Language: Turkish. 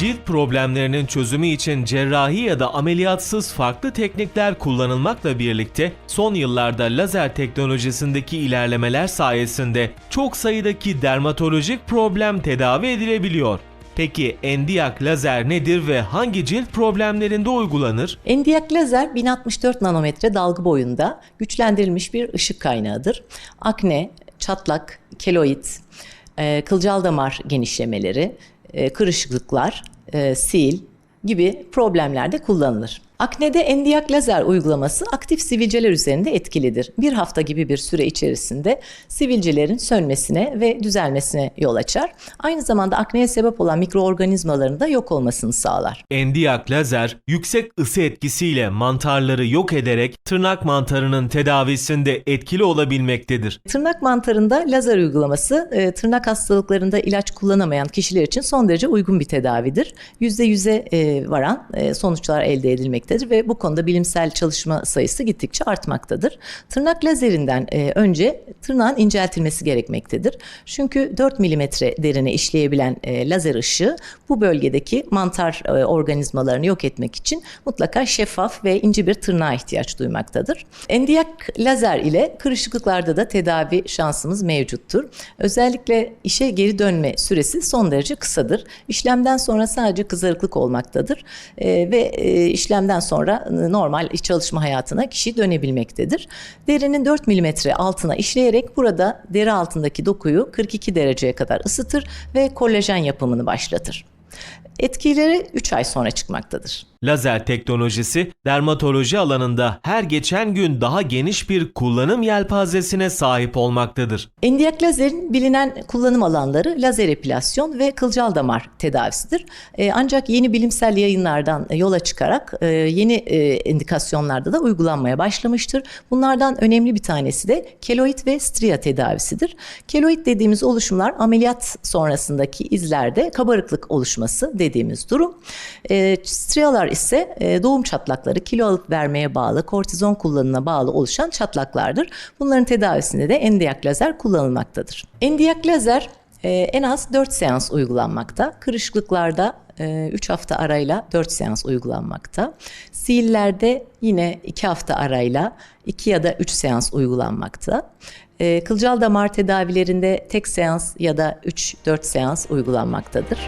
Cilt problemlerinin çözümü için cerrahi ya da ameliyatsız farklı teknikler kullanılmakla birlikte son yıllarda lazer teknolojisindeki ilerlemeler sayesinde çok sayıdaki dermatolojik problem tedavi edilebiliyor. Peki endiyak lazer nedir ve hangi cilt problemlerinde uygulanır? Endiyak lazer 1064 nanometre dalga boyunda güçlendirilmiş bir ışık kaynağıdır. Akne, çatlak, keloid, e, kılcal damar genişlemeleri, kırışıklıklar, e, sil gibi problemlerde kullanılır. Aknede endiyak lazer uygulaması aktif sivilceler üzerinde etkilidir. Bir hafta gibi bir süre içerisinde sivilcelerin sönmesine ve düzelmesine yol açar. Aynı zamanda akneye sebep olan mikroorganizmaların da yok olmasını sağlar. Endiyak lazer yüksek ısı etkisiyle mantarları yok ederek tırnak mantarının tedavisinde etkili olabilmektedir. Tırnak mantarında lazer uygulaması e, tırnak hastalıklarında ilaç kullanamayan kişiler için son derece uygun bir tedavidir. %100'e e, varan e, sonuçlar elde edilmektedir ve bu konuda bilimsel çalışma sayısı gittikçe artmaktadır. Tırnak lazerinden e, önce tırnağın inceltilmesi gerekmektedir. Çünkü 4 milimetre derine işleyebilen e, lazer ışığı bu bölgedeki mantar e, organizmalarını yok etmek için mutlaka şeffaf ve ince bir tırnağa ihtiyaç duymaktadır. Endiyak lazer ile kırışıklıklarda da tedavi şansımız mevcuttur. Özellikle işe geri dönme süresi son derece kısadır. İşlemden sonra sadece kızarıklık olmaktadır E, ve işlemden sonra normal iç çalışma hayatına kişi dönebilmektedir. Derinin 4 milimetre altına işleyerek burada deri altındaki dokuyu 42 dereceye kadar ısıtır ve kolajen yapımını başlatır. Etkileri 3 ay sonra çıkmaktadır. Lazer teknolojisi dermatoloji alanında her geçen gün daha geniş bir kullanım yelpazesine sahip olmaktadır. Endiyak lazerin bilinen kullanım alanları lazer epilasyon ve kılcal damar tedavisidir. Ee, ancak yeni bilimsel yayınlardan yola çıkarak e, yeni e, indikasyonlarda da uygulanmaya başlamıştır. Bunlardan önemli bir tanesi de keloid ve stria tedavisidir. Keloid dediğimiz oluşumlar ameliyat sonrasındaki izlerde kabarıklık oluşması dediğimiz durum. E, strialar ise e, doğum çatlakları, kilo alıp vermeye bağlı, kortizon kullanımına bağlı oluşan çatlaklardır. Bunların tedavisinde de endiyak lazer kullanılmaktadır. Endiyak lazer e, en az 4 seans uygulanmakta. Kırışıklıklarda 3 hafta arayla 4 seans uygulanmakta. Sihirlerde yine 2 hafta arayla 2 ya da 3 seans uygulanmakta. E, Kılcal damar tedavilerinde tek seans ya da 3-4 seans uygulanmaktadır.